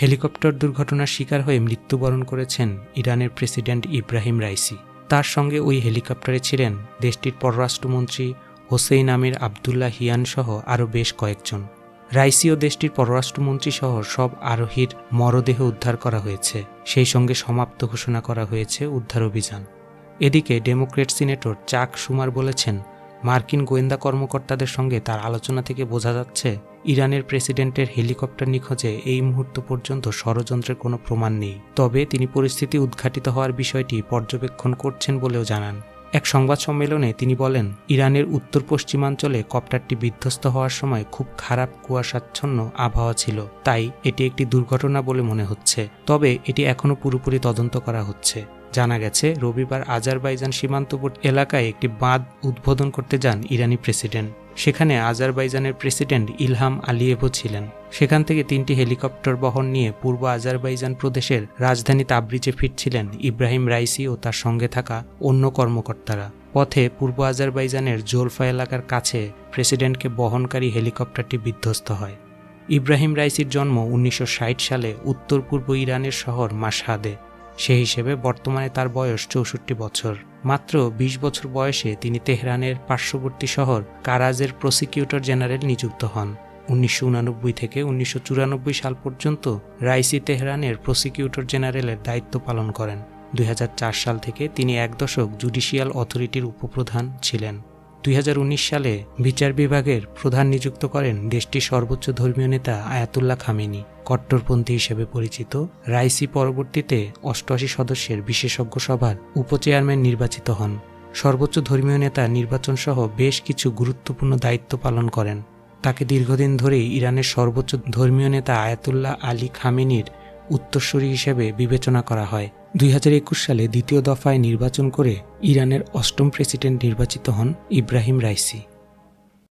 Helicopter দুর্ঘটনার শিকার হয়ে মৃত্যুবরণ করেছেন ইরানের প্রেসিডেন্ট ইব্রাহিম রাইসি। তার সঙ্গে ওই হেলিকপ্টারে ছিলেন দেশটির পররাষ্ট্রমন্ত্রী হোসেইন আমির আবদুল্লাহ হিয়ান সহ আরও বেশ কয়েকজন। রাইসি ও দেশটির পররাষ্ট্রমন্ত্রী সহ সব আরোহীর মরদেহ উদ্ধার করা হয়েছে। সেই সঙ্গে সমাপ্ত ঘোষণা করা হয়েছে উদ্ধার অভিযান। এদিকে ডেমোক্রেট সিনেটর চাক সুমার বলেছেন মার্কিন গোয়েন্দা কর্মকর্তাদের সঙ্গে তার আলোচনা থেকে বোঝা যাচ্ছে, ইরানের প্রেসিডেন্টের হেলিকপ্টার নিখোঁজে এই মুহূর্ত পর্যন্ত ষড়যন্ত্রের কোনো প্রমাণ নেই। তবে তিনি পরিস্থিতি উদ্ঘাটিত হওয়ার বিষয়টি পর্যবেক্ষণ করছেন বলেও জানান। এক সংবাদ সম্মেলনে তিনি বলেন, ইরানের উত্তর পশ্চিমাঞ্চলে কপ্টারটি বিধ্বস্ত হওয়ার সময় খুব খারাপ কুয়াশাচ্ছন্ন আবহাওয়া ছিল। তাই এটি একটি দুর্ঘটনা বলে মনে হচ্ছে। তবে এটি এখনও পুরোপুরি তদন্ত করা হচ্ছে। জানা গেছে, রবিবার আজারবাইজান সীমান্তবর্তী এলাকায় একটি বাঁধ উদ্বোধন করতে যান ইরানি প্রেসিডেন্ট। সেখানে আজারবাইজানের প্রেসিডেন্ট ইলহাম আলিয়েভও ছিলেন। সেখান থেকে তিনটি হেলিকপ্টার বহন নিয়ে পূর্ব আজারবাইজান প্রদেশের রাজধানী তাবরিজে ফিরছিলেন ইব্রাহিম রাইসি ও তার সঙ্গে থাকা অন্য কর্মকর্তারা। পথে পূর্ব আজারবাইজানের জোলফা এলাকার কাছে প্রেসিডেন্টকে বহনকারী হেলিকপ্টারটি বিধ্বস্ত হয়। ইব্রাহিম রাইসির জন্ম উনিশশো ষাট সালে উত্তর পূর্ব ইরানের শহর মাসহাদে সে হিসেবে বর্তমানে তার বয়স চৌষট্টি বছর। মাত্র ২০ বছর বয়সে তিনি তেহরানের পার্শ্ববর্তী শহর কারাজের প্রসিকিউটর জেনারেল নিযুক্ত হন। উনিশশো থেকে উনিশশো চুরানব্বই সাল পর্যন্ত রাইসি তেহরানের প্রসিকিউটর জেনারেলের দায়িত্ব পালন করেন। দুই হাজার চার সাল থেকে তিনি এক দশক জুডিশিয়াল অথরিটির উপপ্রধান ছিলেন। দুই হাজার উনিশ সালে বিচার বিভাগের প্রধান নিযুক্ত করেন দেশটির সর্বোচ্চ ধর্মীয় নেতা আয়াতুল্লাহ খামেনি। কট্টরপন্থী হিসেবে পরিচিত রাইসি পরবর্তীতে অষ্টআশি সদস্যের বিশেষজ্ঞ সভার উপচেয়ারম্যান নির্বাচিত হন। সর্বোচ্চ ধর্মীয় নেতা নির্বাচন সহ বেশ কিছু গুরুত্বপূর্ণ দায়িত্ব পালন করেন। তাকে দীর্ঘদিন ধরেই ইরানের সর্বোচ্চ ধর্মীয় নেতা আয়াতুল্লাহ আলী খামেনির উত্তরসূরি হিসেবে বিবেচনা করা হয়। দুই হাজার একুশ সালে দ্বিতীয় দফায় নির্বাচন করে ইরানের অষ্টম প্রেসিডেন্ট নির্বাচিত হন ইব্রাহিম রাইসি।